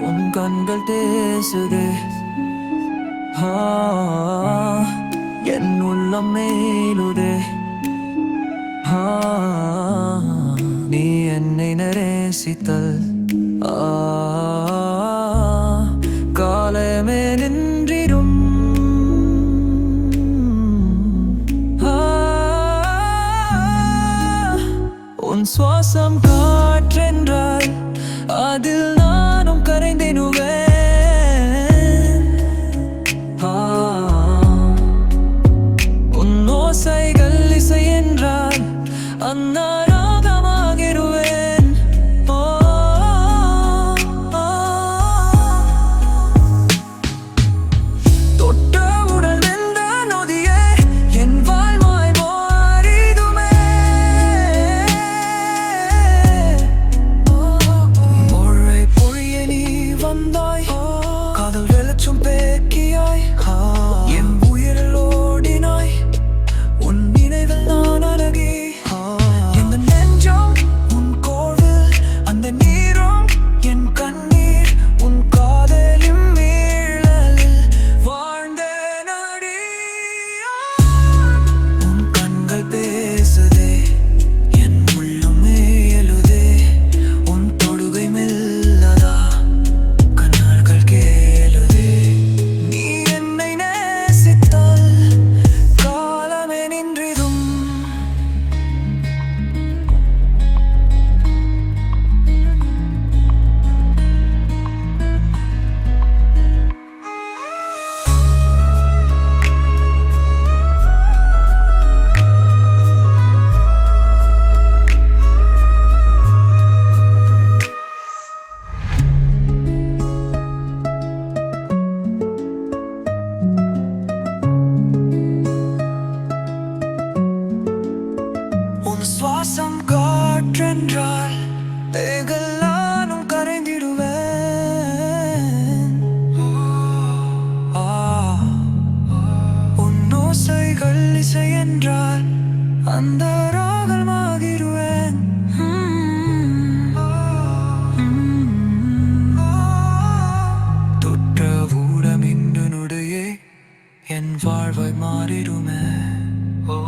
உன் கண்கள் பேசுதே என் உள்ளம் மேலுதே. நீ என்னை நரேசித்தல் ஆ நான் சுவாசம் காற்றென்றார் வரிசை என்றால் அந்த ராகமாகிடுவேன் தொற்ற ஊடம் இன்று நொடியே என் வாழ்வை மாறிடுமே. ஓ